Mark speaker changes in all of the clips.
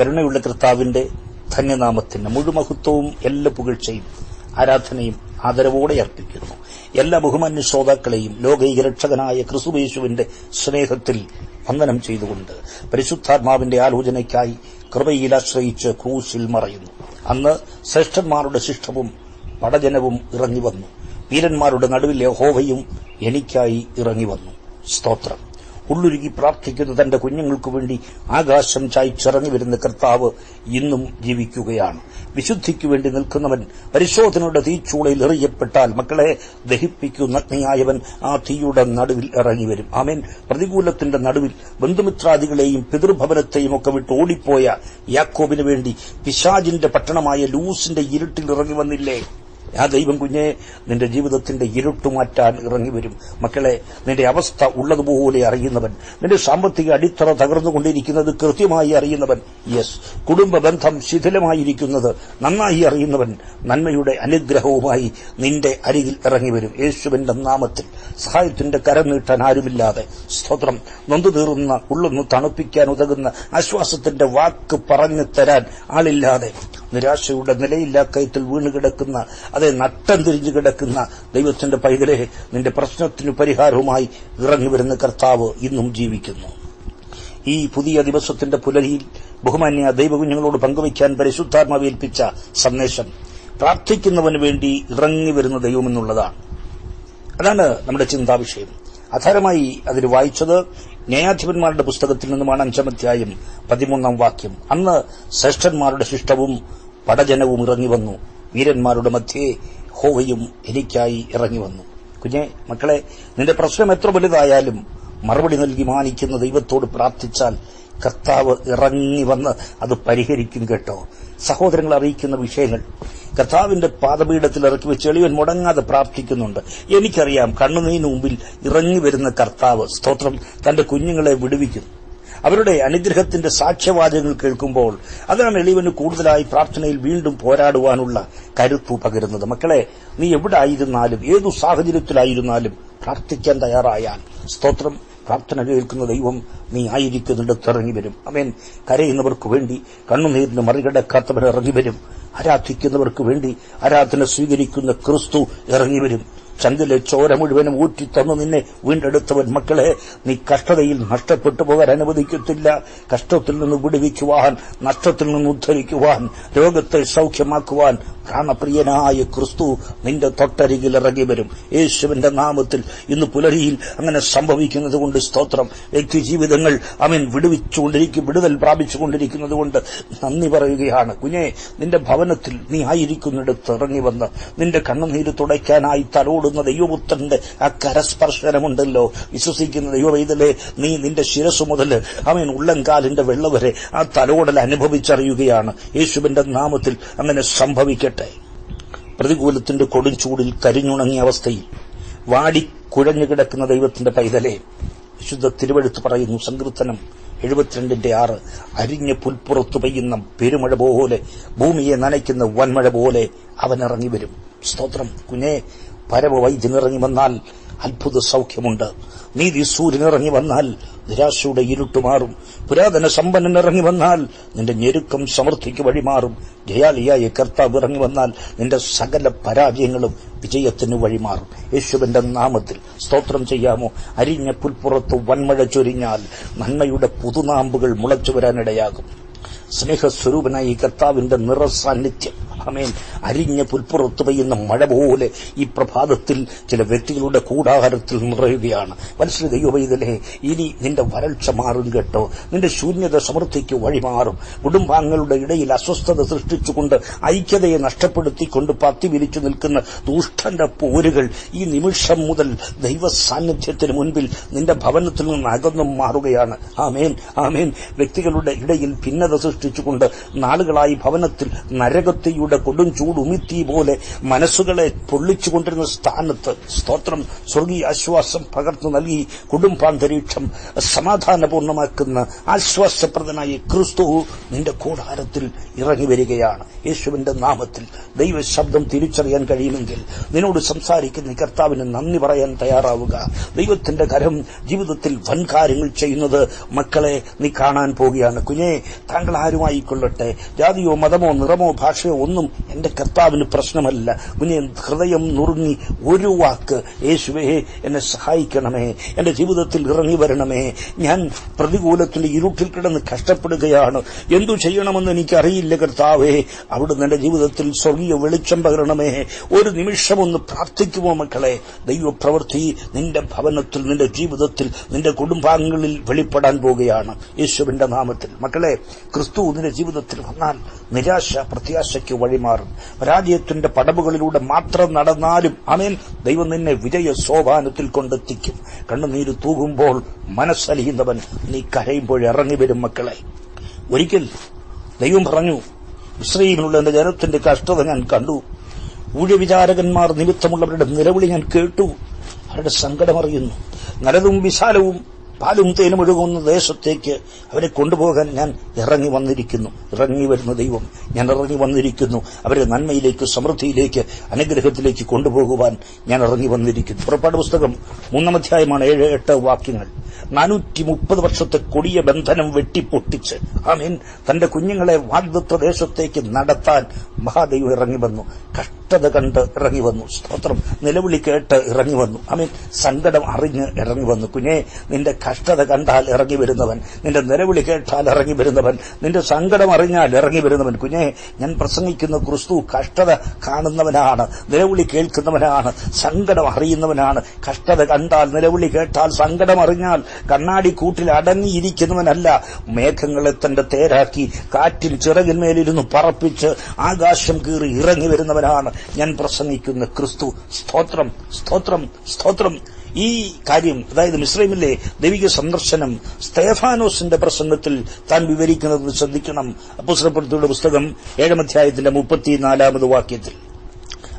Speaker 1: കരുണയുള്ള കർത്താവിന്റെ ധന്യനാമത്തിന് മുഴുമഹത്വവും എല്ലാ പുകഴ്ചയും ആരാധനയും ആദരവോടെ അർപ്പിക്കുന്നു. എല്ലാ ബഹുമാന്യ ശ്രോതാക്കളെയും ലോകൈക രക്ഷകനായ ക്രിസ്തുവേശുവിന്റെ സ്നേഹത്തിൽ വന്ദനം ചെയ്തുകൊണ്ട് പരിശുദ്ധാത്മാവിന്റെ ആലോചനയ്ക്കായി കൃപയിൽ ആശ്രയിച്ച് ക്രൂശിൽ മറയുന്നു. അന്ന് ശ്രേഷ്ഠന്മാരുടെ ശിഷ്ടവും പടജനവും ഇറങ്ങി വന്നു. വീരന്മാരുടെ നടുവിലെ ഹോവയും എനിക്കായി ഇറങ്ങി വന്നു. സ്തോത്രം. ഉള്ളുരുകി പ്രാർത്ഥിക്കുന്ന തന്റെ കുഞ്ഞുങ്ങൾക്കു വേണ്ടി ആകാശം ചായ്ച്ചിറങ്ങി വരുന്ന കർത്താവ് ഇന്നും ജീവിക്കുകയാണ്. വിശുദ്ധിക്കു വേണ്ടി നിൽക്കുന്നവൻ പരിശോധനയുടെ തീച്ചൂളയിൽ എറിയപ്പെട്ടാൽ മക്കളെ ദഹിപ്പിക്കുന്ന അഗ്നിയായവൻ ആ തീയുടെ നടുവിൽ ഇറങ്ങി വരും. ആമേൻ. പ്രതികൂലത്തിന്റെ നടുവിൽ ബന്ധുമിത്രാദികളെയും പിതൃഭവനത്തെയും ഒക്കെ വിട്ട് ഓടിപ്പോയ യാക്കോബിന് വേണ്ടി പിശാജിന്റെ പട്ടണമായ ലൂസിന്റെ ഇരുട്ടിൽ ഇറങ്ങി വന്നില്ലേ? ആ ദൈവം കുഞ്ഞെ നിന്റെ ജീവിതത്തിന്റെ ഇരുട്ടുമാറ്റാൻ ഇറങ്ങി വരും. മക്കളെ നിന്റെ അവസ്ഥ ഉള്ളതുപോലെ അറിയുന്നവൻ നിന്റെ സാമ്പത്തിക അടിത്തറ തകർന്നുകൊണ്ടിരിക്കുന്നത് കൃത്യമായി അറിയുന്നവൻ യെസ് കുടുംബ ബന്ധം ശിഥിലമായിരിക്കുന്നത് നന്നായി അറിയുന്നവൻ നന്മയുടെ അനുഗ്രഹവുമായി നിന്റെ അരികിൽ ഇറങ്ങി വരും. യേശുവിന്റെ നാമത്തിൽ സഹായത്തിന്റെ കരം നീട്ടാൻ ആരുമില്ലാതെ സ്തോത്രം. നൊന്തു തീർന്ന ഉള്ളൊന്ന് തണുപ്പിക്കാൻ ഉതകുന്ന ആശ്വാസത്തിന്റെ വാക്ക് പറഞ്ഞു തരാൻ ആളില്ലാതെ നിരാശയുടെ നിലയില്ലാ കയത്തിൽ വീണ് കിടക്കുന്ന അതെ നട്ടം തിരിഞ്ഞു കിടക്കുന്ന ദൈവത്തിന്റെ പൈതലെ നിന്റെ പ്രശ്നത്തിന് പരിഹാരവുമായി ഇറങ്ങി വരുന്ന കർത്താവ് ഇന്നും ജീവിക്കുന്നു. ഈ പുതിയ ദിവസത്തിന്റെ പുലരിയിൽ ബഹുമാന്യ ദൈവകുഞ്ഞുങ്ങളോട് പങ്കുവയ്ക്കാൻ പരിശുദ്ധാത്മാവേൽപ്പിച്ച സന്ദേശം പ്രാർത്ഥിക്കുന്നവന് വേണ്ടി ഇറങ്ങി വരുന്ന ദൈവമെന്നുള്ളതാണ് അതാണ് നമ്മുടെ ചിന്താവിഷയം. അധാരമായി അതിൽ വായിച്ചത് ന്യായാധിപന്മാരുടെ പുസ്തകത്തിൽ നിന്നുമാണ് അഞ്ചാം അധ്യായം പതിമൂന്നാം വാക്യം. അന്ന് ശ്രേഷ്ഠന്മാരുടെ ശിഷ്ടവും പടജനവും ഇറങ്ങി വന്നു. വീരന്മാരുടെ മധ്യേ ഹോവയും എനിക്കായി ഇറങ്ങി വന്നു. കുഞ്ഞെ മക്കളെ നിന്റെ പ്രശ്നം എത്ര വലുതായാലും മറുപടി നൽകി മാനിക്കുന്ന ദൈവത്തോട് പ്രാർത്ഥിച്ചാൽ കർത്താവ് ഇറങ്ങി വന്ന് അത് പരിഹരിക്കും കേട്ടോ. സഹോദരങ്ങൾ അറിയിക്കുന്ന വിഷയങ്ങൾ. കർത്താവിന്റെ പാദപീഠത്തിൽ ഇറക്കി വെച്ച് എളിയവൻ മുടങ്ങാതെ പ്രാർത്ഥിക്കുന്നുണ്ട്. എനിക്കറിയാം കണ്ണുനീന് മുമ്പിൽ ഇറങ്ങി വരുന്ന കർത്താവ് സ്തോത്രം തന്റെ കുഞ്ഞുങ്ങളെ വിടുവിക്കുന്നു. അവരുടെ അനുഗ്രഹത്തിന്റെ സാക്ഷ്യവാചകങ്ങൾ കേൾക്കുമ്പോൾ അതാണ് എളിവന് കൂടുതലായി പ്രാർത്ഥനയിൽ വീണ്ടും പോരാടുവാനുള്ള കരുത്തു പകരുന്നത്. മക്കളെ നീ എവിടെ ആയിരുന്നാലും ഏതു സാഹചര്യത്തിലായിരുന്നാലും പ്രാർത്ഥിക്കാൻ തയ്യാറായാൽ സ്തോത്രം പ്രാർത്ഥന കേൾക്കുന്ന ദൈവം നീ ആയിരിക്കുന്നിടത്ത് ഇറങ്ങി വരും. അവൻ കരയുന്നവർക്ക് വേണ്ടി കണ്ണുനീരിന് മറികടക്കാത്തവൻ ഇറങ്ങി വരും. ആരാധിക്കുന്നവർക്ക് വേണ്ടി ആരാധന സ്വീകരിക്കുന്ന ക്രിസ്തു ഇറങ്ങി വരും. ചങ്കിലെ ചോര മുഴുവനും ഊറ്റി തന്നു നിന്നെ വീണ്ടെടുത്തവൻ മക്കളെ. നീ കഷ്ടതയിൽ നഷ്ടപ്പെട്ടു പോകാൻ അനുവദിക്കത്തില്ല. കഷ്ടത്തിൽ നിന്ന് വിടുവിക്കുവാൻ നഷ്ടത്തിൽ നിന്ന് ഉദ്ധരിക്കുവാൻ രോഗത്തെ സൌഖ്യമാക്കുവാൻ പ്രാണപ്രിയനായ ക്രിസ്തു നിന്റെ തൊട്ടരികിൽ ഇറങ്ങി വരും. യേശുവിന്റെ നാമത്തിൽ ഇന്ന് പുലരിയിൽ അങ്ങനെ സംഭവിക്കുന്നത് കൊണ്ട് സ്തോത്രം. വ്യക്തി ജീവിതങ്ങൾ അവൻ വിടുവിച്ചുകൊണ്ടിരിക്കും വിടുതൽ പ്രാപിച്ചുകൊണ്ടിരിക്കുന്നത് കൊണ്ട് നന്ദി പറയുകയാണ്. കുഞ്ഞെ നിന്റെ ഭവനത്തിൽ നീ ആയിരിക്കുന്നിടത്ത് ഇറങ്ങി വന്ന് നിന്റെ കണ്ണുനീര് തുടയ്ക്കാനായി തലോടുന്ന ദൈവപുത്രന്റെ ആ കരസ്പർശനമുണ്ടല്ലോ. വിശ്വസിക്കുന്ന ദൈവവൈതലെ നീ നിന്റെ ശിരസ് മുതൽ അവൻ ഉള്ളംകാലിന്റെ വെള്ള വരെ ആ തലോടൽ അനുഭവിച്ചറിയുകയാണ്. യേശുവിന്റെ നാമത്തിൽ അങ്ങനെ സംഭവിക്കട്ടെ. പ്രതികൂലത്തിന്റെ കൊടുംചൂടിൽ കരിഞ്ഞുണങ്ങിയ അവസ്ഥയിൽ വാടി കിടക്കുന്ന ദൈവത്തിന്റെ പൈതലെ വിശുദ്ധ തിരുവഴുത്ത് പറയുന്നു സങ്കീർത്തനം എഴുപത്തിരണ്ടിന്റെ ആറ് അരിഞ്ഞ പുൽപ്പുറത്തു പെയ്യുന്ന പെരുമഴ പോലെ ഭൂമിയെ നനയ്ക്കുന്ന വൻമഴ പോലെ അവൻ ഇറങ്ങി വരും സ്തോത്രം. കുഞ്ഞെ പരമവൈദ്യനിറങ്ങി വന്നാൽ അത്ഭുത സൗഖ്യമുണ്ട്. നീതി സൂര്യനിറങ്ങി വന്നാൽ നിരാശയുടെ ഇരുട്ടുമാറും പുരാതന സമ്പന്നൻ ഇറങ്ങി വന്നാൽ നിന്റെ ഞെരുക്കം സമൃദ്ധിക്ക് വഴിമാറും. ജയാലിയായ കർത്താവ് ഇറങ്ങി വന്നാൽ നിന്റെ സകല പരാജയങ്ങളും വിജയത്തിന് വഴിമാറും. യേശുവിന്റെ നാമത്തിൽ സ്തോത്രം ചെയ്യാമോ? അരിഞ്ഞ പുൽപ്പുറത്ത് വൻമഴ ചൊരിഞ്ഞാൽ നന്മയുടെ പുതുനാമ്പുകൾ മുളച്ചു വരാനിടയാകും. സ്നേഹസ്വരൂപനായി കർത്താവിന്റെ നിറസാന്നിധ്യം അമേൻ അരിഞ്ഞ പുൽപ്പുറത്ത് പെയ്യുന്ന മഴ പോലെ ഈ പ്രഭാതത്തിൽ ചില വ്യക്തികളുടെ കൂടാഹാരത്തിൽ നിറയുകയാണ്. മനസ്സിൽ ദൈവവൈതലേ ഇനി നിന്റെ വരൾച്ച മാറും കേട്ടോ. നിന്റെ ശൂന്യത സമൃദ്ധിക്ക് വഴിമാറും. കുടുംബാംഗങ്ങളുടെ ഇടയിൽ അസ്വസ്ഥത സൃഷ്ടിച്ചുകൊണ്ട് ഐക്യതയെ നഷ്ടപ്പെടുത്തിക്കൊണ്ട് പത്തി വിരിച്ചു നിൽക്കുന്ന ദുഷ്ടന്റെ പോരുകൾ ഈ നിമിഷം മുതൽ ദൈവ സാന്നിധ്യത്തിന് മുൻപിൽ നിന്റെ ഭവനത്തിൽ നിന്ന് അകന്നും മാറുകയാണ്. ആമേൻ ആമേൻ. വ്യക്തികളുടെ ഇടയിൽ ഭിന്നത സൃഷ്ടിച്ചുകൊണ്ട് നാളുകളായി ഭവനത്തിൽ നരകത്തിയുടെ കൊടും ചൂടുമിത്തി പോലെ മനസ്സുകളെ പൊള്ളിച്ചുകൊണ്ടിരുന്ന സ്ഥാനത്ത് സ്തോത്രം സ്വർഗീയ ആശ്വാസം പകർന്നു നൽകി കുടുംബാന്തരീക്ഷം സമാധാനപൂർണമാക്കുന്ന ആശ്വാസപ്രദനായ ക്രിസ്തു നിന്റെ കൂടാരത്തിൽ ഇറങ്ങി വരികയാണ്. യേശുവിന്റെ നാമത്തിൽ ദൈവശബ്ദം തിരിച്ചറിയാൻ കഴിയുമെങ്കിൽ നിന്നോട് സംസാരിക്കുന്ന കർത്താവിന് നന്ദി പറയാൻ തയ്യാറാവുക. ദൈവത്തിന്റെ കരം ജീവിതത്തിൽ വൻകാര്യങ്ങൾ ചെയ്യുന്നത് മക്കളെ നീ കാണാൻ പോവുകയാണ്. കുഞ്ഞെ താങ്കൾ ആരുമായിക്കൊള്ളട്ടെ? ജാതിയോ മതമോ നിറമോ ഭാഷയോ ഒന്നും എന്റെ കർത്താവിന് പ്രശ്നമല്ല. കുഞ്ഞെ ഹൃദയം നുറുങ്ങി ഒരു വാക്ക് യേശുവേ എന്നെ സഹായിക്കണമേ. എന്റെ ജീവിതത്തിൽ ഇറങ്ങി വരണമേ. ഞാൻ പ്രതികൂലത്തിന്റെ ഇരുട്ടിൽ കിടന്ന് കഷ്ടപ്പെടുകയാണ്. എന്തു ചെയ്യണമെന്ന് എനിക്കറിയില്ല കർത്താവേ. അവിടുന്ന് എന്റെ ജീവിതത്തിൽ സ്വർഗീയ വെളിച്ചം പകരണമേ. ഒരു നിമിഷം ഒന്ന് പ്രാർത്ഥിക്കുമോ മക്കളെ? ദൈവപ്രവൃത്തി നിന്റെ ഭവനത്തിൽ നിന്റെ ജീവിതത്തിൽ നിന്റെ കുടുംബാംഗങ്ങളിൽ വെളിപ്പെടാൻ പോകുകയാണ് യേശുവിന്റെ നാമത്തിൽ. മക്കളെ ക്രിസ്തു നിന്റെ ജീവിതത്തിൽ വന്നാൽ നിരാശ പ്രത്യാശയ്ക്ക് വഴിമാറും. പരാജയത്തിന്റെ പടവുകളിലൂടെ മാത്രം നടന്നാലും അമേൻ ദൈവം നിന്നെ വിജയ സോപാനത്തിൽ കൊണ്ടെത്തിക്കും. കണ്ണുനീര് തൂകുമ്പോൾ മനസ്സലിയുന്നവൻ നീ കരയുമ്പോൾ ഇറങ്ങി വരും മക്കളെ. ഒരിക്കൽ ദൈവം പറഞ്ഞു ഇസ്രയേലിനുള്ള എന്റെ ജനത്തിന്റെ കഷ്ടത ഞാൻ കണ്ടു. ഊഴവിചാരകന്മാർ നിമിത്തമുള്ളവരുടെ നിലവിളി ഞാൻ കേട്ടു. അവരുടെ സങ്കടമറിയുന്നു. നല്ലതും വിശാലവും പാലും തേനും ഒഴുകുന്ന ദേശത്തേക്ക് അവരെ കൊണ്ടുപോകാൻ ഞാൻ ഇറങ്ങി വന്നിരിക്കുന്നു. ഇറങ്ങി വരുന്ന ദൈവം ഞാൻ ഇറങ്ങി വന്നിരിക്കുന്നു. അവരെ നന്മയിലേക്ക് സമൃദ്ധിയിലേക്ക് അനുഗ്രഹത്തിലേക്ക് കൊണ്ടുപോകുവാൻ ഞാൻ ഇറങ്ങി വന്നിരിക്കുന്നു. പുറപ്പാട് പുസ്തകം മൂന്നാം അധ്യായമാണ് ഏഴ് എട്ട് വാക്യങ്ങൾ. നാനൂറ്റി മുപ്പത് വർഷത്തെ കൊടിയ ബന്ധനം വെട്ടിപ്പൊട്ടിച്ച് ആമീൻ തന്റെ കുഞ്ഞുങ്ങളെ വാഗ്ദത്വ ദേശത്തേക്ക് നടത്താൻ മഹാദൈവം ഇറങ്ങി വന്നു. കഷ്ടത കണ്ട് ഇറങ്ങി വന്നു. സ്തോത്രം. നിലവിളി കേട്ട് ഇറങ്ങി വന്നു. അമീൻ സങ്കടം അറിഞ്ഞ് ഇറങ്ങി വന്നു. കുഞ്ഞേ നിന്റെ കഷ്ടത കണ്ടാൽ ഇറങ്ങി വരുന്നവൻ നിന്റെ നിലവിളി കേട്ടാൽ ഇറങ്ങി വരുന്നവൻ നിന്റെ സങ്കടം അറിഞ്ഞാൽ ഇറങ്ങി വരുന്നവൻ. കുഞ്ഞേ ഞാൻ പ്രസംഗിക്കുന്ന ക്രിസ്തു കഷ്ടത കാണുന്നവനാണ് നിലവിളി കേൾക്കുന്നവനാണ് സങ്കടം അറിയുന്നവനാണ്. കഷ്ടത കണ്ടാൽ നിലവിളി കേട്ടാൽ സങ്കടം അറിഞ്ഞാൽ കണ്ണാടി കൂട്ടിൽ അടങ്ങിയിരിക്കുന്നവനല്ല. മേഘങ്ങളെ തന്റെ തേരാക്കി കാറ്റിൽ ചിറകിന്മേലിരുന്ന് പറപ്പിച്ച് ആകാശം കീറി ഇറങ്ങി വരുന്നവനാണ്. ഞാൻ പ്രസംഗിക്കുന്ന ക്രിസ്തു സ്തോത്രം സ്തോത്രം സ്തോത്രം. ഈ കാര്യം അതായത് മിശ്രമിലെ ദൈവിക സന്ദർശനം സ്തേഫാനോസിന്റെ പ്രസംഗത്തിൽ താൻ വിവരിക്കുന്നത് ശ്രദ്ധിക്കണം. അപ്പുസ്തകപ്പെടുത്തിയുടെ പുസ്തകം ഏഴാം അധ്യായത്തിന്റെ മുപ്പത്തിനാലാമത് വാക്യത്തിൽ.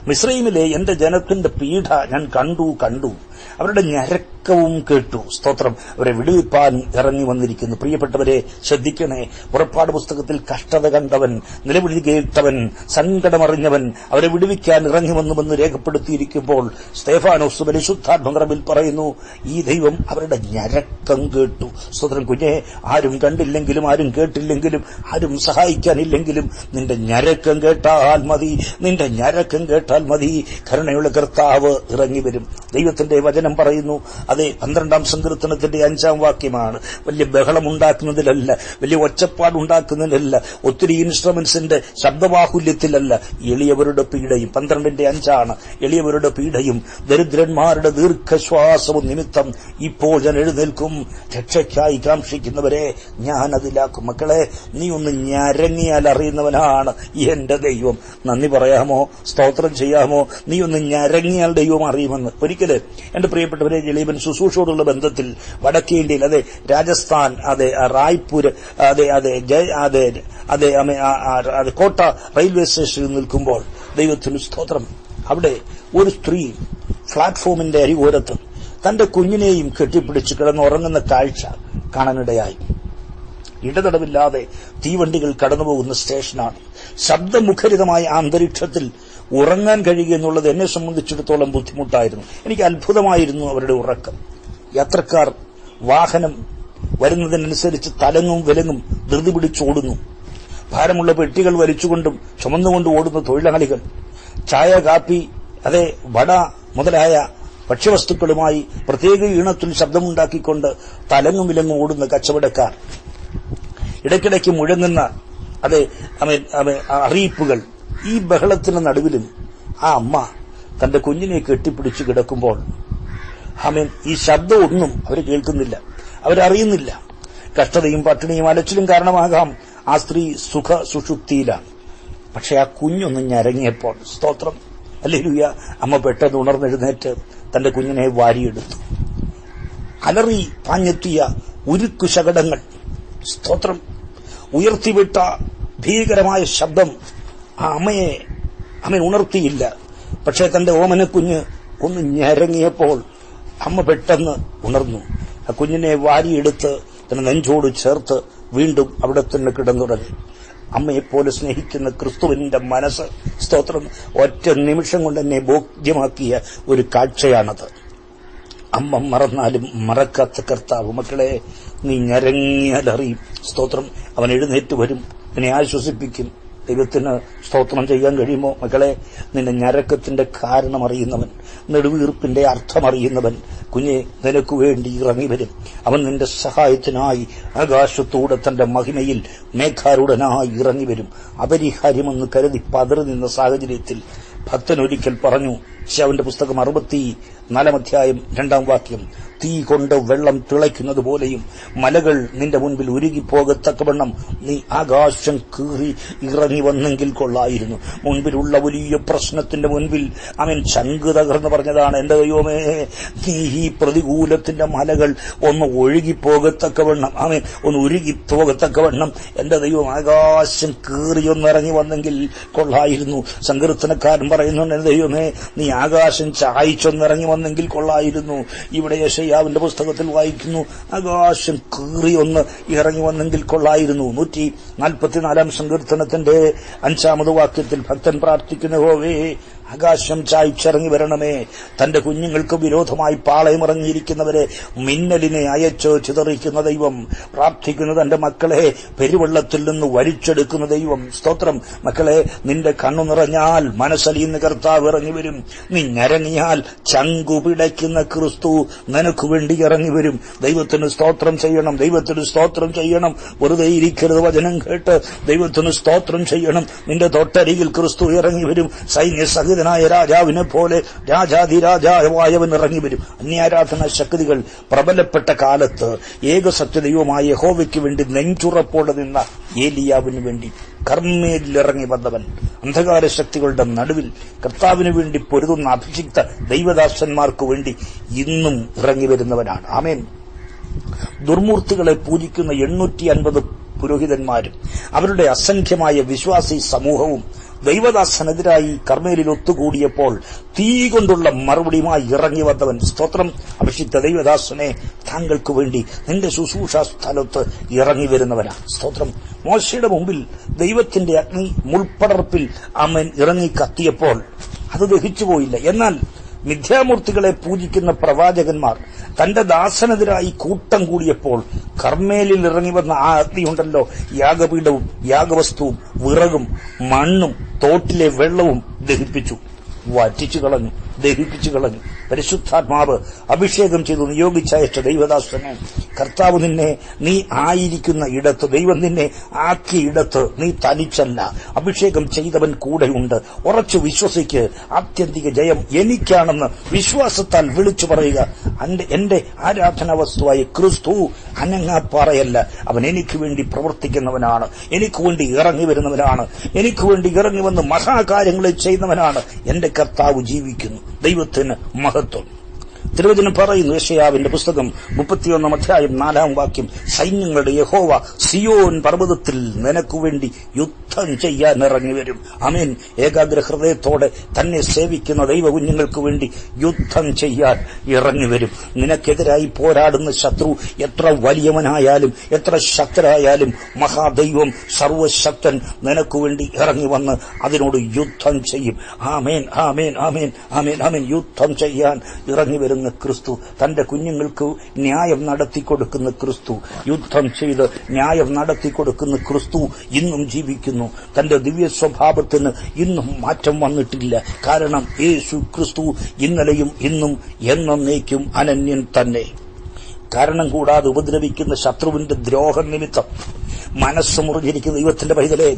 Speaker 1: മിശ്രൈമിലെ എന്റെ ജനത്തിന്റെ പീഠ ഞാൻ കണ്ടു കണ്ടു. അവരുടെ ഞരക്കവും കേട്ടു. സ്തോത്രം. അവരെ വിടുവിപ്പാൻ ഇറങ്ങി വന്നിരിക്കുന്നു. പ്രിയപ്പെട്ടവരെ ശ്രദ്ധിക്കണേ. പുറപ്പാട് പുസ്തകത്തിൽ കഷ്ടത കണ്ടവൻ നിലവിളി കേട്ടവൻ സങ്കടമറിഞ്ഞവൻ അവരെ വിടുവിക്കാൻ ഇറങ്ങി വന്നുവെന്ന് രേഖപ്പെടുത്തിയിരിക്കുമ്പോൾ സ്തേഫാനോസ് പരിശുദ്ധാത്മകറവിൽ പറയുന്നു ഈ ദൈവം അവരുടെ ഞരക്കം കേട്ടു. സ്തോത്രം. കുഞ്ഞെ ആരും കണ്ടില്ലെങ്കിലും ആരും കേട്ടില്ലെങ്കിലും ആരും സഹായിക്കാനില്ലെങ്കിലും നിന്റെ ഞരക്കം കേട്ടാൽ മതി. നിന്റെ ഞരക്കം കേട്ടാൽ മതി. കരുണയുള്ള കർത്താവ് ഇറങ്ങി വരും. ദൈവത്തിന്റെ വചനം പറയുന്നു. അതെ പന്ത്രണ്ടാം സങ്കീർത്തനത്തിന്റെ അഞ്ചാം വാക്യമാണ്. വലിയ ബഹളം ബഹളമുണ്ടാക്കുന്നതിലല്ല വലിയ ഒച്ചപ്പാടുണ്ടാക്കുന്നതിലല്ല ഒത്തിരി ഇൻസ്ട്രുമെന്റ്സിന്റെ ശബ്ദബാഹുല്യത്തിലല്ല എളിയവരുടെ പീഡയും. പന്ത്രണ്ടിന്റെ അഞ്ചാണ് എളിയവരുടെ പീഡയും. ദരിദ്രന്മാരുടെ ദീർഘശ്വാസവും നിമിത്തം ഇപ്പോൾ ഞാൻ എഴുന്നേൽക്കും. രക്ഷയ്ക്കായി കാക്ഷിക്കുന്നവരെ ഞാൻ അതിലാക്കും. മക്കളെ നീ ഒന്ന് ഞരങ്ങിയാൽ അറിയുന്നവനാണ് എന്റെ ദൈവം. നന്ദി പറയാമോ? സ്തോത്രം ചെയ്യാമോ? നീ ഒന്ന് ഞരങ്ങിയാൽ ദൈവം അറിയുമെന്ന്. ഒരിക്കൽ എന്റെ പ്രിയപ്പെട്ടവരെ ജലീബൻ ശുശ്രൂഷയോടുള്ള ബന്ധത്തിൽ വടക്കേ ഇന്ത്യയിൽ അതെ രാജസ്ഥാൻ അതെ റായ്പൂർ അതെ അതെ ജയ് അതെ അതെ അതെ കോട്ട റെയിൽവേ സ്റ്റേഷനിൽ നിൽക്കുമ്പോൾ ദൈവത്തിന് സ്തോത്രം. അവിടെ ഒരു സ്ത്രീ പ്ലാറ്റ്ഫോമിന്റെ അരികോരത്ത് തന്റെ കുഞ്ഞിനെയും കെട്ടിപ്പിടിച്ച് കിടന്നുറങ്ങുന്ന കാഴ്ച കാണാനിടയായി. ഇടതടവില്ലാതെ തീവണ്ടികൾ കടന്നുപോകുന്ന സ്റ്റേഷനാണ്. ശബ്ദമുഖരിതമായ അന്തരീക്ഷത്തിൽ ഉറങ്ങാൻ കഴിയുക എന്നുള്ളത് എന്നെ സംബന്ധിച്ചിടത്തോളം ബുദ്ധിമുട്ടായിരുന്നു. എനിക്ക് അത്ഭുതമായിരുന്നു അവരുടെ ഉറക്കം. യാത്രക്കാർ വാഹനം വരുന്നതിനനുസരിച്ച് തലങ്ങും വിലങ്ങും ധൃതി പിടിച്ചോടുന്നു ഭാരമുള്ള പെട്ടികൾ വലിച്ചുകൊണ്ടും ചുമന്നുകൊണ്ടും ഓടുന്ന തൊഴിലാളികൾ ചായ കാപ്പി അതെ വട മുതലായ ഭക്ഷ്യവസ്തുക്കളുമായി പ്രത്യേക ഈണത്തിൽ ശബ്ദമുണ്ടാക്കിക്കൊണ്ട് തലങ്ങും വിലങ്ങും ഓടുന്ന കച്ചവടക്കാർ. ഇടയ്ക്കിടയ്ക്ക് മുഴങ്ങുന്ന അതെ അറിയിപ്പുകൾ. ഈ ബഹളത്തിന് നടുവിലും ആ അമ്മ തന്റെ കുഞ്ഞിനെ കെട്ടിപ്പിടിച്ച് കിടക്കുമ്പോൾ ആമേൻ ഈ ശബ്ദം ഒന്നും അവർ കേൾക്കുന്നില്ല. അവരറിയുന്നില്ല. കഷ്ടതയും പട്ടിണിയും അലച്ചിലും കാരണമാകാം ആ സ്ത്രീ സുഖ സുഷുപ്തിയിലാണ് പക്ഷെ ആ കുഞ്ഞൊന്ന് ഞരങ്ങിയപ്പോൾ സ്തോത്രം അല്ലേലൂയ അമ്മ പെട്ടെന്ന് ഉണർന്നെഴുന്നേറ്റ് തന്റെ കുഞ്ഞിനെ വാരിയെടുത്തു. അലറി പാഞ്ഞെത്തിയ ഉരുക്കു ശകടങ്ങൾ സ്തോത്രം ഉയർത്തിവിട്ട ഭീകരമായ ശബ്ദം ആ അമ്മയെ അമ്മ ഉണർത്തിയില്ല. പക്ഷേ തന്റെ ഓമനക്കുഞ്ഞ് ഒന്ന് ഞരങ്ങിയപ്പോൾ അമ്മ പെട്ടെന്ന് ഉണർന്നു. ആ കുഞ്ഞിനെ വാരിയെടുത്ത് തന്റെ നെഞ്ചോട് ചേർത്ത് വീണ്ടും അവിടെ തന്നെ കിടന്നുടങ്ങി അമ്മയെപ്പോലെ സ്നേഹിക്കുന്ന ക്രിസ്തുവിന്റെ മനസ്സ് സ്തോത്രം ഒറ്റ നിമിഷം കൊണ്ട് എന്നെ ബോധ്യമാക്കിയ ഒരു കാഴ്ചയാണത്. അമ്മ മറന്നാലും മറക്കാത്ത കർത്താവ് മക്കളെ നീ ഞരങ്ങിയാലറിയും. സ്തോത്രം അവൻ എഴുന്നേറ്റ് വരും. നിന്നെ ആശ്വസിപ്പിക്കും. ദൈവത്തിന് സ്തോത്രം ചെയ്യാൻ കഴിയുമോ? മക്കളെ നിന്റെ ഞരക്കത്തിന്റെ കാരണം അറിയുന്നവൻ നെടുവീർപ്പിന്റെ അർത്ഥം അറിയുന്നവൻ. കുഞ്ഞെ നിനക്ക് വേണ്ടി ഇറങ്ങി വരും. അവൻ നിന്റെ സഹായത്തിനായി ആകാശത്തൂടെ തന്റെ മഹിമയിൽ മേഘാരുടനായി ഇറങ്ങി വരും. അപരിഹാര്യമെന്ന് കരുതി പതറി നിന്ന സാഹചര്യത്തിൽ ഭക്തൻ ഒരിക്കൽ പറഞ്ഞു അവന്റെ പുസ്തകം അറുപത്തി നാലാം അധ്യായം രണ്ടാം വാക്യം തീ കൊണ്ട് വെള്ളം തിളയ്ക്കുന്നത് പോലെയും മലകൾ നിന്റെ മുൻപിൽ ഉരുകിപ്പോകത്തക്കവണ്ണം നീ ആകാശം കീറി ഇറങ്ങി വന്നെങ്കിൽ കൊള്ളായിരുന്നു. മുൻപിലുള്ള വലിയ പ്രശ്നത്തിന്റെ മുൻപിൽ അവൻ ചങ്ക് തകർന്നു പറഞ്ഞതാണ് എന്റെ ദൈവമേ നീ ഈ പ്രതികൂലത്തിന്റെ മലകൾ ഒന്ന് ഒഴുകിപ്പോകത്തക്കവണ്ണം അവൻ ഒന്ന് ഉരുകിപ്പോകത്തക്കവണ്ണം എന്റെ ദൈവം ആകാശം കീറി ഒന്ന് ഇറങ്ങി വന്നെങ്കിൽ കൊള്ളായിരുന്നു. സങ്കീർത്തനക്കാരൻ പറയുന്നുണ്ട് എന്റെ ദൈവമേ നീ ആകാശം ചായച്ചൊന്നിറങ്ങി വന്നെങ്കിൽ കൊള്ളായിരുന്നു. ഇവിടെ യശയ്യാവിന്റെ പുസ്തകത്തിൽ വായിക്കുന്നു. ആകാശം കീറി ഒന്ന് ഇറങ്ങി വന്നെങ്കിൽ കൊള്ളായിരുന്നു. നൂറ്റി നാൽപ്പത്തിനാലാം സങ്കീർത്തനത്തിന്റെ അഞ്ചാമത് വാക്യത്തിൽ ഭക്തൻ പ്രാർത്ഥിക്കുന്ന ഹോവേ ആകാശം ചായ്ച്ചിറങ്ങി വരണമേ. തന്റെ കുഞ്ഞുങ്ങൾക്ക് വിരോധമായി പാളയമിറങ്ങിയിരിക്കുന്നവരെ മിന്നലിനെ അയച്ചോ ചിതറിക്കുന്ന ദൈവം. പ്രാർത്ഥിക്കുന്ന തന്റെ മക്കളെ പെരുവെള്ളത്തിൽ നിന്ന് വലിച്ചെടുക്കുന്ന ദൈവം. സ്തോത്രം. മക്കളെ നിന്റെ കണ്ണു നിറഞ്ഞാൽ മനസ്സലിയുന്ന കർത്താവ് ഇറങ്ങി വരും. നീ ഞരങ്ങിയാൽ ചങ്കു പിടയ്ക്കുന്ന ക്രിസ്തു നിനക്ക് വേണ്ടി ഇറങ്ങി വരും. ദൈവത്തിന് സ്തോത്രം ചെയ്യണം. ദൈവത്തിന് സ്തോത്രം ചെയ്യണം. വെറുതെ ഇരിക്കരുത് വചനം കേട്ട് ദൈവത്തിന് സ്തോത്രം ചെയ്യണം. നിന്റെ തൊട്ടരികിൽ ക്രിസ്തു ഇറങ്ങി വരും. സൈന്യ സഹിതനായ രാജാവിനെ പോലെ രാജാതിരാജാവായവൻ ഇറങ്ങി വരും. അന്യാരാധന ശക്തികൾ പ്രബലപ്പെട്ട കാലത്ത് ഏകസത്യദൈവമായ യഹോവയ്ക്ക് വേണ്ടി നെഞ്ചുറപ്പോടെ നിന്ന ഏലിയാവിന് വേണ്ടി കർമ്മേലിറങ്ങി വന്നവൻ. അന്ധകാര ശക്തികളുടെ നടുവിൽ കർത്താവിന് വേണ്ടി പൊരുതുന്ന അഭിഷിക്ത ദൈവദാസന്മാർക്ക് വേണ്ടി ഇന്നും ഇറങ്ങി വരുന്നവനാണ്. ആമേൻ. ദുർമൂർത്തികളെ പൂജിക്കുന്ന എണ്ണൂറ്റി അൻപത് പുരോഹിതന്മാരും അവരുടെ അസംഖ്യമായ വിശ്വാസി സമൂഹവും ദൈവദാസനെതിരായി കർമ്മേലിൽ ഒത്തുകൂടിയപ്പോൾ തീ കൊണ്ടുള്ള മറുപടിയുമായി ഇറങ്ങി വന്നവൻ സ്തോത്രം. അഭിഷിക്ത ദൈവദാസനെ താങ്കൾക്ക് വേണ്ടി നിന്റെ ശുശ്രൂഷ സ്ഥലത്ത് ഇറങ്ങി വരുന്നവനാണ് സ്തോത്രം. മോശയുടെ മുമ്പിൽ ദൈവത്തിന്റെ അഗ്നി മുൾപ്പടർപ്പിൽ അമ്മൻ ഇറങ്ങി കത്തിയപ്പോൾ അത് ദഹിച്ചുപോയില്ല. എന്നാൽ മിഥ്യാമൂർത്തികളെ പൂജിക്കുന്ന പ്രവാചകന്മാർ തന്റെ ദാസനെതിരായി കൂട്ടം കൂടിയപ്പോൾ കർമ്മേലിൽ ഇറങ്ങി വന്ന ആ അഗ്നിയുണ്ടല്ലോ യാഗപീഠവും യാഗവസ്തുവും വിറകും മണ്ണും തോട്ടിലെ വെള്ളവും ദഹിപ്പിച്ചു. വറ്റിച്ചു കളഞ്ഞു ദഹിപ്പിച്ചു കളഞ്ഞു. പരിശുദ്ധാത്മാവ് അഭിഷേകം ചെയ്തു നിയോഗിച്ചയച്ച ദൈവദാസനെ. കർത്താവ് നിന്നെ നീ ആയിരിക്കുന്ന ഇടത്ത് ദൈവം നിന്നെ ആക്കിയ ഇടത്ത് നീ തനിച്ചല്ല. അഭിഷേകം ചെയ്തവൻ കൂടെയുണ്ട് ഉറച്ചു വിശ്വസിക്ക്. ആത്യന്തിക ജയം എനിക്കാണെന്ന് വിശ്വാസത്താൽ വിളിച്ചു പറയുക. എന്റെ ആരാധനാ വസ്തുവായി ക്രിസ്തു അനങ്ങാപ്പാറയല്ല. അവൻ എനിക്ക് വേണ്ടി പ്രവർത്തിക്കുന്നവനാണ്. എനിക്ക് വേണ്ടി ഇറങ്ങി വരുന്നവനാണ്. എനിക്ക് വേണ്ടി ഇറങ്ങി വന്ന് മഹാകാര്യങ്ങളെ ചെയ്യുന്നവനാണ്. എന്റെ കർത്താവ് ജീവിക്കുന്നു. ദൈവത്തിന് 不懂。തിരുവചനം പറയുന്നു യശയാവിന്റെ പുസ്തകം മുപ്പത്തിയൊന്നാം അധ്യായം നാലാം വാക്യം സൈന്യങ്ങളുടെ യഹോവ സിയോൻ പർവതത്തിൽ നിനക്കു വേണ്ടി യുദ്ധം ചെയ്യാൻ ഇറങ്ങി വരും. അമീൻ ഏകാഗ്ര ഹൃദയത്തോടെ തന്നെ സേവിക്കുന്ന ദൈവ കുഞ്ഞുങ്ങൾക്ക് വേണ്ടി യുദ്ധം ചെയ്യാൻ ഇറങ്ങി വരും. നിനക്കെതിരായി പോരാടുന്ന ശത്രു എത്ര വലിയവനായാലും എത്ര ശക്തരായാലും മഹാദൈവം സർവശക്തൻ നിനക്കു വേണ്ടി ഇറങ്ങി വന്ന് അതിനോട് യുദ്ധം ചെയ്യും. ആമേൻ ആമേൻ ആമേൻ ആമേൻ ആമേൻ. യുദ്ധം ചെയ്യാൻ ഇറങ്ങി വരുന്ന ക്രിസ്തു തന്റെ കുഞ്ഞുങ്ങൾക്ക് ന്യായം നടത്തി കൊടുക്കുന്ന ക്രിസ്തു യുദ്ധം ചെയ്ത് ന്യായം നടത്തി കൊടുക്കുന്ന ക്രിസ്തു ഇന്നും ജീവിക്കുന്നു. തന്റെ ദിവ്യ സ്വഭാവത്തിന് ഇന്നും മാറ്റം വന്നിട്ടില്ല. കാരണം യേശു ക്രിസ്തു ഇന്നലെയും ഇന്നും എന്നേക്കും അനന്യൻ തന്നെ. കാരണം കൂടാതെ ഉപദ്രവിക്കുന്ന ശത്രുവിന്റെ ദ്രോഹം നിമിത്തം മനസ്സ് മുറിഞ്ഞിരിക്കുന്ന ദൈവത്തിന്റെ പൈതലെ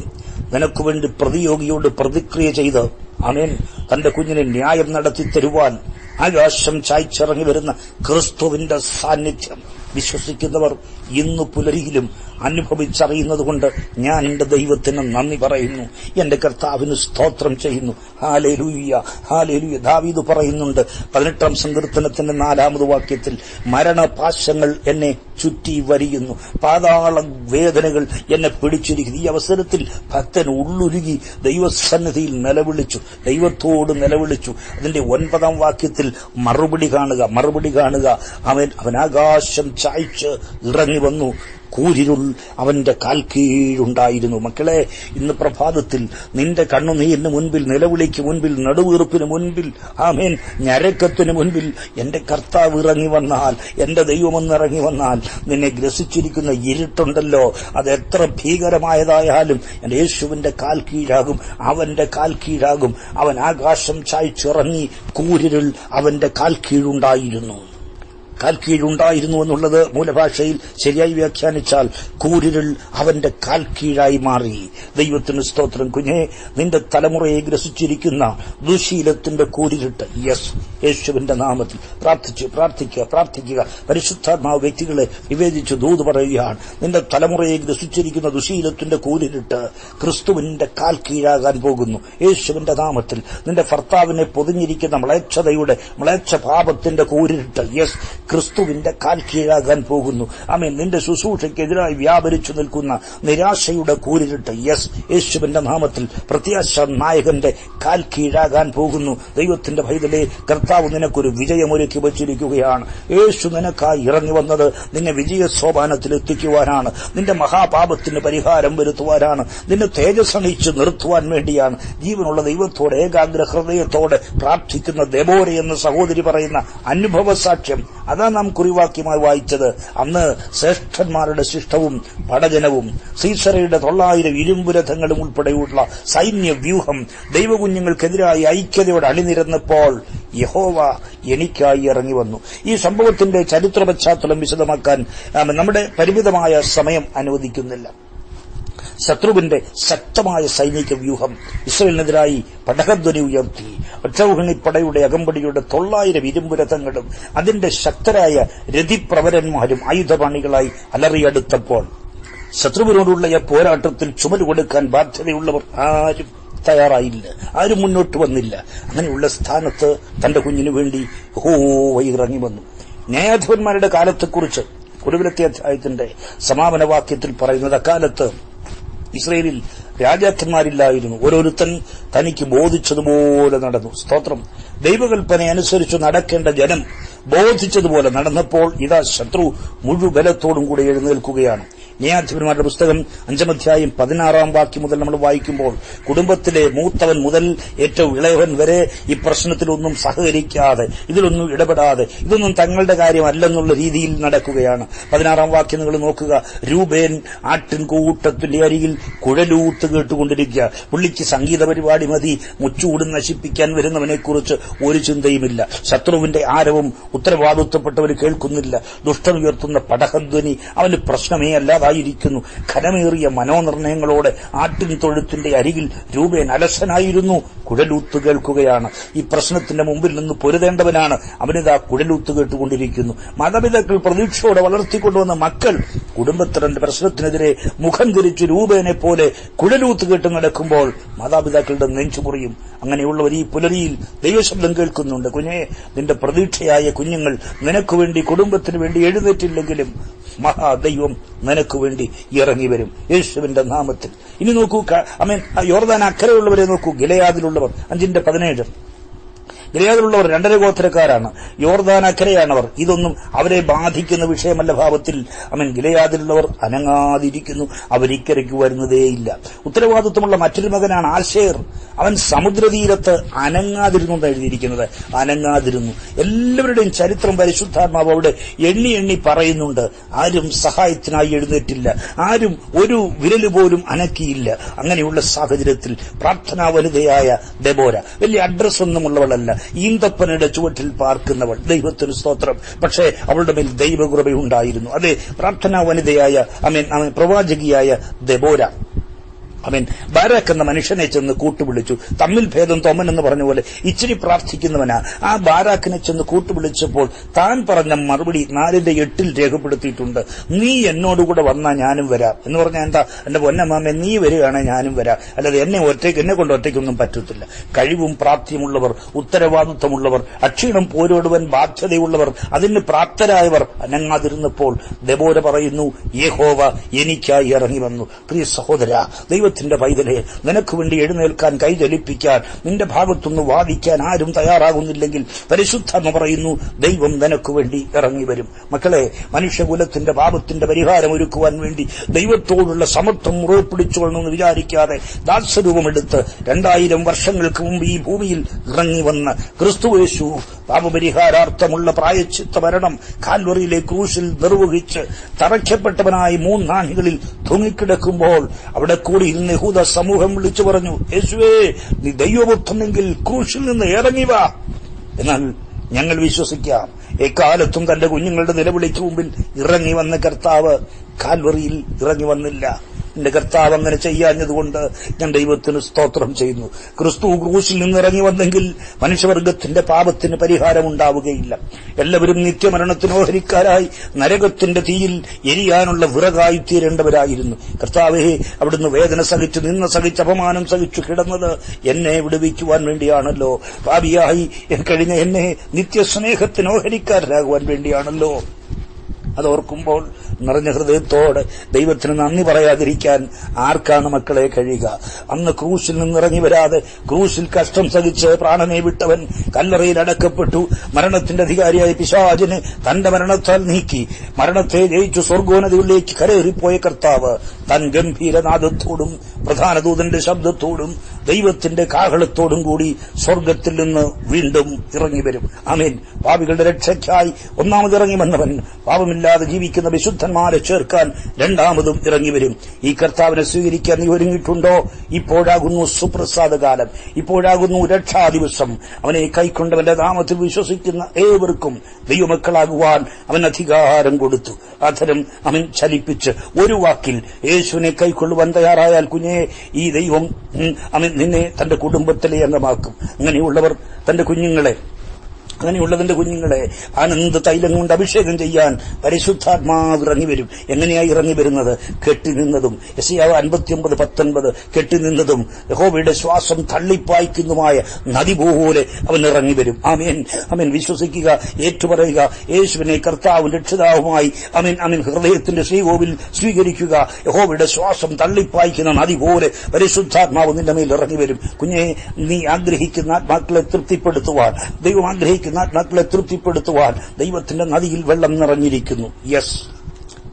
Speaker 1: നിനക്കു വേണ്ടി പ്രതിയോഗിയോട് പ്രതിക്രിയ ചെയ്ത് അമേൻ തന്റെ കുഞ്ഞിനെ ന്യായം നടത്തി തരുവാൻ ആകാശം ചായ്ച്ചിറങ്ങി വരുന്ന ക്രിസ്തുവിന്റെ സാന്നിധ്യം വിശ്വസിക്കുന്നവർ ഇന്ന് പുലരിയിലും അനുഭവിച്ചറിയുന്നതുകൊണ്ട് ഞാൻ എന്റെ ദൈവത്തിന് നന്ദി പറയുന്നു. എന്റെ കർത്താവിന് സ്തോത്രം ചെയ്യുന്നു. Hallelujah hallelujah. ദാവീദ് പറയുന്നുണ്ട് പതിനെട്ടാം സങ്കീർത്തനത്തിന്റെ നാലാമത് വാക്യത്തിൽ മരണപാശങ്ങൾ എന്നെ ചുറ്റി വരിയുന്നു. പാതാള വേദനകൾ എന്നെ പിടിച്ചിരിക്കുന്നു. ഈ അവസരത്തിൽ ഭക്തൻ ഉള്ളുരുകി ദൈവസന്നിധിയിൽ നിലവിളിച്ചു. ദൈവത്തോട് നിലവിളിച്ചു. അതിന്റെ ഒൻപതാം വാക്യത്തിൽ മറുപടി കാണുക മറുപടി കാണുക. അവൻ അവൻ ആകാശം ചായ്ച്ച് ഇറങ്ങി വന്നു. കൂരിരുൾ അവന്റെ കാൽ കീഴുണ്ടായിരുന്നു. മക്കളെ ഇന്ന് പ്രഭാതത്തിൽ നിന്റെ കണ്ണു കണ്ണുനീരിന് മുൻപിൽ നിലവിളിക്ക് മുൻപിൽ നടുവീർപ്പിന് മുൻപിൽ ആമേൻ ഞരക്കത്തിന് മുൻപിൽ എന്റെ കർത്താവ് ഇറങ്ങി വന്നാൽ എന്റെ ദൈവമെന്നിറങ്ങി വന്നാൽ നിന്നെ ഗ്രസിച്ചിരിക്കുന്ന ഇരുട്ടുണ്ടല്ലോ. അത് എത്ര ഭീകരമായതായാലും എന്റെ യേശുവിന്റെ കാൽ കീഴാകും അവന്റെ കാൽ കീഴാകും. അവൻ ആകാശം ചായ്ച്ചിറങ്ങി കൂരിരുൾ അവന്റെ കാൽ കീഴുണ്ടായിരുന്നു. കാൽ കീഴുണ്ടായിരുന്നു എന്നുള്ളത് മൂലഭാഷയിൽ ശരിയായി വ്യാഖ്യാനിച്ചാൽ കൂരിരുൾ അവന്റെ കാൽ കീഴായി മാറി. ദൈവത്തിന് സ്തോത്രം കുഞ്ഞെ. നിന്റെ തലമുറയെ ഗ്രസിച്ചിരിക്കുന്ന ദുശീലത്തിന്റെ കൂരിരുട്ട്. യെസ് യേശുവിന്റെ നാമത്തിൽ പ്രാർത്ഥിച്ചു പ്രാർത്ഥിക്കുക പ്രാർത്ഥിക്കുക. പരിശുദ്ധാത്മാവ് വ്യക്തികളെ നിവേദിച്ചു ദൂത് പറയുകയാണ്. നിന്റെ തലമുറയെ ഗ്രസിച്ചിരിക്കുന്ന ദുശീലത്തിന്റെ കൂരിരുട്ട് ക്രിസ്തുവിന്റെ കാൽ കീഴാകാൻ പോകുന്നു. യേശുവിന്റെ നാമത്തിൽ നിന്റെ ഭർത്താവിനെ പൊതിഞ്ഞിരിക്കുന്ന മ്ലേച്ഛതയുടെ മ്ലേച്ഛ പാപത്തിന്റെ കൂരിരുട്ട്. യെസ് ക്രിസ്തുവിന്റെ കാൽ കീഴാകാൻ പോകുന്നു. ആമേൻ. നിന്റെ ശുശ്രൂഷയ്ക്കെതിരായി വ്യാപരിച്ചു നിൽക്കുന്ന നിരാശയുടെ കൂരിരുട്ട് യെസ് യേശുവിന്റെ നാമത്തിൽ പ്രത്യാശ നായകന്റെ കാൽ കീഴാകാൻ പോകുന്നു. ദൈവത്തിന്റെ ഭൈതലെ കർത്താവ് നിനക്കൊരു വിജയമൊരുക്കി വച്ചിരിക്കുകയാണ്. യേശു നിനക്കായി ഇറങ്ങി വന്നത് നിന്നെ വിജയ സോപാനത്തിൽ എത്തിക്കുവാനാണ്. നിന്റെ മഹാപാപത്തിന് പരിഹാരം വരുത്തുവാനാണ്. നിന്നെ തേജസ്സണിച്ച് നിർത്തുവാൻ വേണ്ടിയാണ് ജീവനുള്ള ദൈവത്തോടെ ഏകാഗ്ര ഹൃദയത്തോടെ പ്രാർത്ഥിക്കുന്ന ദബോര എന്ന സഹോദരി പറയുന്ന അനുഭവ സാക്ഷ്യം അതാ നാം കുറിവാക്യമായി വായിച്ചത്. അന്ന് ശ്രേഷ്ഠന്മാരുടെ ശിഷ്ടവും പടജനവും സീസറയുടെ തൊള്ളായിരം ഇരുമ്പുരഥങ്ങളും ഉൾപ്പെടെയുള്ള സൈന്യ വ്യൂഹം ദൈവകുഞ്ഞുങ്ങൾക്കെതിരായി ഐക്യതയോടെ അണിനിരന്നപ്പോൾ യഹോവ എനിക്കായി ഇറങ്ങി വന്നു. ഈ സംഭവത്തിന്റെ ചരിത്ര പശ്ചാത്തലം വിശദമാക്കാൻ നമ്മുടെ പരിമിതമായ സമയം അനുവദിക്കുന്നില്ല. ശത്രുവിന്റെ ശക്തമായ സൈനിക വ്യൂഹം ഇസ്രയേലിനെതിരായി പടകധ്വനി ഉയർത്തി. ഒറ്റവുഹണിപ്പടയുടെ അകമ്പടിയുടെ തൊള്ളായിരം ഇരുമ്പുരഥങ്ങളും അതിന്റെ ശക്തരായ രതിപ്രവരന്മാരും ആയുധപാണികളായി അലറിയടുത്തപ്പോൾ ശത്രുവിനോടുള്ള ഈ പോരാട്ടത്തിൽ ചുമൽ കൊടുക്കാൻ ബാധ്യതയുള്ളവർ ആരും തയ്യാറായില്ല. ആരും മുന്നോട്ട് വന്നില്ല. അങ്ങനെയുള്ള സ്ഥാനത്ത് തന്റെ കുഞ്ഞിനു വേണ്ടി ഹോ ഇറങ്ങി വന്നു. ന്യായാധിപന്മാരുടെ കാലത്തെക്കുറിച്ച് ഒടുവിലത്തെ അധ്യായത്തിന്റെ സമാപന വാക്യത്തിൽ പറയുന്നത് അക്കാലത്ത് ഇസ്രയേലിൽ രാജാക്കന്മാരില്ലായിരുന്നു. ഓരോരുത്തൻ തനിക്ക് ബോധിച്ചതുപോലെ നടന്നു. സ്തോത്രം. ദൈവകൽപ്പന അനുസരിച്ച് നടക്കേണ്ട ജനം ബോധിച്ചതുപോലെ നടന്നപ്പോൾ ഇതാ ശത്രു മുഴുബലത്തോടും കൂടി എഴുന്നേൽക്കുകയാണ്. ന്യായാധിപന്മാരുടെ പുസ്തകം അഞ്ചാം അഞ്ചമധ്യായം പതിനാറാം വാക്യം മുതൽ നമ്മൾ വായിക്കുമ്പോൾ കുടുംബത്തിലെ മൂത്തവൻ മുതൽ ഏറ്റവും ഇളയവൻ വരെ ഈ പ്രശ്നത്തിലൊന്നും സഹകരിക്കാതെ ഇതിലൊന്നും ഇടപെടാതെ ഇതൊന്നും തങ്ങളുടെ കാര്യമല്ലെന്നുള്ള രീതിയിൽ നടക്കുകയാണ്. പതിനാറാം വാക്യം നിങ്ങൾ നോക്കുക. രൂപേൻ ആട്ടിൻകൂട്ടത്തിന്റെ അരികിൽ കുഴലൂത്ത് കേട്ടുകൊണ്ടിരിക്കുക. പുള്ളിക്ക് സംഗീത പരിപാടി മതി. മുച്ചൂട് നശിപ്പിക്കാൻ വരുന്നവനെക്കുറിച്ച് ഒരു ചിന്തയുമില്ല. ശത്രുവിന്റെ ആരവും ഉത്തരവാദിത്വപ്പെട്ടവർ കേൾക്കുന്നില്ല. ദുഷ്ടൻ ഉയർത്തുന്ന പടഹധ്വനി അവന് പ്രശ്നമേ അല്ലാതായിരിക്കുന്നു ഖനമേറിയ മനോനിർണയങ്ങളോടെ ആട്ടിൻ തൊഴുത്തിന്റെ അരികിൽ രൂപേൻ അലസനായിരുന്നു. കുഴലൂത്ത് കേൾക്കുകയാണ്. ഈ പ്രശ്നത്തിന്റെ മുമ്പിൽ നിന്ന് പൊരുതേണ്ടവനാണ്. അവനിതാ കുഴലൂത്ത് കേട്ടുകൊണ്ടിരിക്കുന്നു. മാതാപിതാക്കൾ പ്രതീക്ഷയോടെ വളർത്തിക്കൊണ്ടുവന്ന മക്കൾ കുടുംബത്തിന്റെ പ്രശ്നത്തിനെതിരെ മുഖം തിരിച്ച് രൂപേനെ പോലെ കുഴലൂത്ത് കേട്ട് നടക്കുമ്പോൾ മാതാപിതാക്കളുടെ നെഞ്ചുമുറിയും അങ്ങനെയുള്ളവർ ഈ പുലരിയിൽ ദൈവശബ്ദം കേൾക്കുന്നുണ്ട്. കുഞ്ഞെ നിന്റെ പ്രതീക്ഷയായ കുഞ്ഞുങ്ങൾ നിനക്കുവേണ്ടി കുടുംബത്തിന് വേണ്ടി എഴുന്നേറ്റില്ലെങ്കിലും മഹാദൈവം നിനക്ക് വേണ്ടി ഇറങ്ങി വരും. യേശുവിന്റെ നാമത്തിൽ. ഇനി നോക്കൂ യോർദാൻ അക്കരയുള്ളവരെ നോക്കൂ. ഗിലയാദിലുള്ളവർ. അഞ്ചിന്റെ പതിനേഴ്. ഗിലയാദിലുള്ളവർ രണ്ടര ഗോത്രക്കാരാണ്. യോർദാൻ അക്കരയാണവർ. ഇതൊന്നും അവരെ ബാധിക്കുന്ന വിഷയമല്ല ഭാവത്തിൽ. അമൻ ഗിലയാദിലുള്ളവർ അനങ്ങാതിരിക്കുന്നു. അവരിക്കരയ്ക്ക് വരുന്നതേയില്ല ഉത്തരവാദിത്വമുള്ള മറ്റൊരു മകനാണ് ആശേർ അവൻ സമുദ്രതീരത്ത് അനങ്ങാതിരുന്നു എഴുതിയിരിക്കുന്നത്. അനങ്ങാതിരുന്നു. എല്ലാവരുടെയും ചരിത്രം പരിശുദ്ധാത്മാവ് അവിടെ എണ്ണി എണ്ണി പറയുന്നുണ്ട്. ആരും സഹായത്തിനായി എഴുന്നേറ്റില്ല. ആരും ഒരു വിരൽ പോലും അനക്കിയില്ല. അങ്ങനെയുള്ള സാഹചര്യത്തിൽ പ്രാർത്ഥനാ വനിതയായ ഡെബോര. വലിയ അഡ്രസ് ഒന്നുമുള്ളവളല്ല ഈന്തപ്പനയുടെ ചുവട്ടിൽ പാർക്കുന്നവൾ. ദൈവത്തിന് സ്തോത്രം. പക്ഷേ അവളുടെ മേൽ ദൈവകൃപയുണ്ടായിരുന്നു. അതെ പ്രാർത്ഥനാ വനിതയായ ഐ മീൻ പ്രവാചകിയായ ദബോര. അവൻ ബാരാക്ക് എന്ന മനുഷ്യനെ ചെന്ന് കൂട്ടുവിളിച്ചു. തമ്മിൽ ഭേദം തോമൻ എന്ന് പറഞ്ഞ പോലെ ഇച്ചിരി പ്രാർത്ഥിക്കുന്നവനാ. ആ ബാരാക്കിനെ ചെന്ന് കൂട്ടുവിളിച്ചപ്പോൾ താൻ പറഞ്ഞ മറുപടി നാലിന്റെ എട്ടിൽ രേഖപ്പെടുത്തിയിട്ടുണ്ട്. നീ എന്നോടുകൂടെ വന്നാ ഞാനും വരാം. എന്ന് പറഞ്ഞാൽ എന്താ? എന്റെ പൊന്നമാമ നീ വരികയാണെങ്കിൽ ഞാനും വരാം. അല്ലാതെ എന്നെ ഒറ്റയ്ക്ക് എന്നെ കൊണ്ട് ഒറ്റയ്ക്കൊന്നും പറ്റത്തില്ല. കഴിവും പ്രാപ്തിയുമുള്ളവർ ഉത്തരവാദിത്വമുള്ളവർ അക്ഷീണം പോരോടുവൻ ബാധ്യതയുള്ളവർ അതിന് പ്രാപ്തരായവർ അനങ്ങാതിരുന്നപ്പോൾ ദബോര പറയുന്നു യഹോവ എനിക്കായി ഇറങ്ങി വന്നു. പ്രിയ സഹോദര ദൈവ ദൈവത്തിന്റെ പൈതലെ നിനക്ക് വേണ്ടി എഴുന്നേൽക്കാൻ കൈതൊലിപ്പിക്കാൻ നിന്റെ ഭാഗത്തുനിന്ന് വാദിക്കാൻ ആരും തയ്യാറാകുന്നില്ലെങ്കിൽ പരിശുദ്ധമ പറയുന്നു ദൈവം നിനക്ക് വേണ്ടി ഇറങ്ങി വരും. മക്കളെ മനുഷ്യകുലത്തിന്റെ പാപത്തിന്റെ പരിഹാരം ഒരുക്കുവാൻ വേണ്ടി ദൈവത്തോടുള്ള സമത്വം മുറുകെ പിടിച്ചുകൊള്ളണമെന്ന് വിചാരിക്കാതെ ദാസ്യരൂപമെടുത്ത് രണ്ടായിരം വർഷങ്ങൾക്ക് മുമ്പ് ഈ ഭൂമിയിൽ ഇറങ്ങി വന്ന് ക്രിസ്തുവേശു പാപപരിഹാരാർത്ഥമുള്ള പ്രായച്ചിത്ത മരണം കാൽവറിയിലെ ക്രൂശിൽ നിർവഹിച്ച് തറയ്ക്കപ്പെട്ടവനായി മൂന്നാണികളിൽ തൂങ്ങിക്കിടക്കുമ്പോൾ അവിടെ കൂടി യഹൂദ സമൂഹം വിളിച്ചു പറഞ്ഞു യേശുവേ നീ ദൈവപുത്രനെങ്കിൽ ക്രൂശിൽ നിന്ന് ഇറങ്ങി വാ. എന്നാൽ ഞങ്ങൾ വിശ്വസിക്കാം എക്കാലത്തും തന്റെ കുഞ്ഞുങ്ങളുടെ നിലവിളിക്ക് മുമ്പിൽ ഇറങ്ങി വന്ന കർത്താവ് കാൽവറിയിൽ ഇറങ്ങി വന്നില്ല. എന്റെ കർത്താവ് അങ്ങനെ ചെയ്യാഞ്ഞതുകൊണ്ട് ഞാൻ ദൈവത്തിന് സ്തോത്രം ചെയ്യുന്നു. ക്രിസ്തു ക്രൂശിൽ നിന്നിറങ്ങി വന്നെങ്കിൽ മനുഷ്യവർഗത്തിന്റെ പാപത്തിന് പരിഹാരം ഉണ്ടാവുകയില്ല. എല്ലാവരും നിത്യമരണത്തിനോഹരിക്കാരായി നരകത്തിന്റെ തീയിൽ എരിയാനുള്ള വിറകായി തീരേണ്ടവരായിരുന്നു. കർത്താവെ അവിടുന്ന് വേദന സഹിച്ചു നിന്ന് സഹിച്ച് അപമാനം സഹിച്ചു കിടന്നത് എന്നെ വിടുവിക്കുവാൻ വേണ്ടിയാണല്ലോ. ഭാവിയായി കഴിഞ്ഞ എന്നെ നിത്യസ്നേഹത്തിന് ഓഹരിക്കാരനാകുവാൻ വേണ്ടിയാണല്ലോ. അതോർക്കുമ്പോൾ നിറഞ്ഞ ഹൃദയത്തോടെ ദൈവത്തിന് നന്ദി പറയാതിരിക്കാൻ ആർക്കാണ് മക്കളെ കഴിയുക? അന്ന് ക്രൂശിൽ നിന്നിറങ്ങി വരാതെ ക്രൂശിൽ കഷ്ടം സഹിച്ച് പ്രാണനെ വിട്ടവൻ കല്ലറയിൽ അടക്കപ്പെട്ടു. മരണത്തിന്റെ അധികാരിയായ പിശാജിന് തന്റെ മരണത്താൽ നീക്കി. മരണത്തെ ജയിച്ചു സ്വർഗോനതിയിലേക്ക് കരേറിപ്പോയ കർത്താവ് തൻ ഗംഭീരനാദത്തോടും പ്രധാന ദൂതന്റെ ശബ്ദത്തോടും ദൈവത്തിന്റെ കാഹളത്തോടും കൂടി സ്വർഗത്തിൽ നിന്ന് വീണ്ടും ഇറങ്ങി വരും. ആമേൻ. പാപികളുടെ രക്ഷയ്ക്കായി ഒന്നാമത് ഇറങ്ങി വന്നവൻ പാപമില്ലാതെ ജീവിക്കുന്ന വിശുദ്ധന്മാരെ ചേർക്കാൻ രണ്ടാമതും ഇറങ്ങി വരും. ഈ കർത്താവിനെ സ്വീകരിക്കാൻ നീ ഒരുങ്ങിയിട്ടുണ്ടോ? ഇപ്പോഴാകുന്നു സുപ്രസാദ കാലം. ഇപ്പോഴാകുന്നു രക്ഷാ ദിവസം അവനെ കൈക്കൊണ്ടവന്റെ നാമത്തിൽ വിശ്വസിക്കുന്ന ഏവർക്കും ദൈവമക്കളാകുവാൻ അവൻ അധികാരം കൊടുത്തു. അധരം അവൻ ചലിപ്പിച്ച് ഒരു വാക്കിൽ യേശുവിനെ കൈക്കൊള്ളുവാൻ തയ്യാറായാൽ കുഞ്ഞെ ഈ ദൈവം അവൻ നിന്നെ തന്റെ കുടുംബത്തിലെ അംഗമാക്കും. അങ്ങനെയുള്ളവർ തന്റെ കുഞ്ഞുങ്ങളെ അങ്ങനെയുള്ളതിന്റെ കുഞ്ഞുങ്ങളെ ആനന്ദ തൈലം കൊണ്ട് അഭിഷേകം ചെയ്യാൻ പരിശുദ്ധാത്മാവ് ഇറങ്ങി വരും എങ്ങനെയായി ഇറങ്ങി വരുന്നത് കെട്ടിനിന്നതും എസിയാവ് അൻപത്തിയൊമ്പത് പത്തൊൻപത് കെട്ടിനിന്നതും യഹോബയുടെ ശ്വാസം തള്ളിപ്പായ്ക്കുന്നതുമായ നദി പോലെ അവൻ ഇറങ്ങി വരും ആമേൻ. അമേൻ വിശ്വസിക്കുക ഏറ്റുപറയുക യേശുവിനെ കർത്താവും രക്ഷിതാവുമായി അമേൻ അമൻ ഹൃദയത്തിന്റെ ശ്രീകോവിൽ സ്വീകരിക്കുക. യഹോബയുടെ ശ്വാസം തള്ളിപ്പായ്ക്കുന്ന നദി പോലെ പരിശുദ്ധാത്മാവ് നിന്റെ മേൽ ഇറങ്ങി വരും കുഞ്ഞെ നീ ആഗ്രഹിക്കുന്ന ആത്മാക്കളെ തൃപ്തിപ്പെടുത്തുവാൻ ദൈവം ആഗ്രഹിക്കുന്ന ആത്മാക്കളെ തൃപ്തിപ്പെടുത്തുവാൻ ദൈവത്തിന്റെ നദിയിൽ വെള്ളം നിറഞ്ഞിരിക്കുന്നു. യെസ്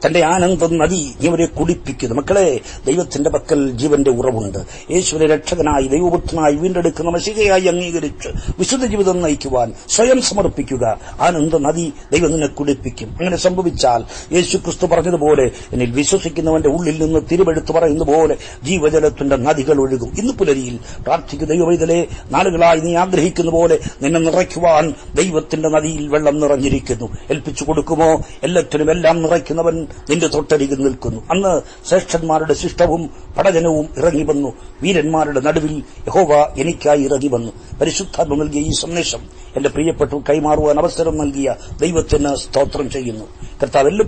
Speaker 1: തന്റെ ആനന്ദ നദി ഇവരെ കുടിപ്പിക്കുന്നു. മക്കളെ ദൈവത്തിന്റെ പക്കൽ ജീവന്റെ ഉറവുണ്ട്. യേശുവിനെ രക്ഷകനായി ദൈവപുത്രനായി വീണ്ടെടുക്കുന്ന മഷികയായി അംഗീകരിച്ച് വിശുദ്ധ ജീവിതം നയിക്കുവാൻ സ്വയം സമർപ്പിക്കുക. ആനന്ദ നദി ദൈവം നിന്നെ കുടിപ്പിക്കും. അങ്ങനെ സംഭവിച്ചാൽ യേശു ക്രിസ്തു പറഞ്ഞതുപോലെ എന്നിൽ വിശ്വസിക്കുന്നവന്റെ ഉള്ളിൽ നിന്ന് തിരുവെടുത്ത് പറയുന്ന പോലെ ജീവജലത്തിന്റെ നദികൾ ഒഴുകും. ഇന്ന് പുലരിയിൽ പ്രാർത്ഥിക്കുന്ന ദൈവവൈതലെ നാളുകളായി നീ ആഗ്രഹിക്കുന്ന പോലെ നിന്നെ നിറയ്ക്കുവാൻ ദൈവത്തിന്റെ നദിയിൽ വെള്ളം നിറഞ്ഞിരിക്കുന്നു. ഏൽപ്പിച്ചു കൊടുക്കുമോ? എല്ലാറ്റിനും എല്ലാം നിറയ്ക്കുന്നവൻ നിന്റെ തൊട്ടരികിൽ നിൽക്കുന്നു. അന്ന് ശ്രേഷ്ഠന്മാരുടെ ശിഷ്ടവും പടജനവും ഇറങ്ങി വന്നു. വീരന്മാരുടെ നടുവിൽ യഹോവ എനിക്കായി ഇറങ്ങി വന്നു. പരിശുദ്ധാത്മ നൽകിയ ഈ സന്ദേശം എന്റെ പ്രിയപ്പെട്ടു കൈമാറുവാൻ അവസരം നൽകിയ ദൈവത്തിന് സ്തോത്രം ചെയ്യുന്നു. കർത്താവ്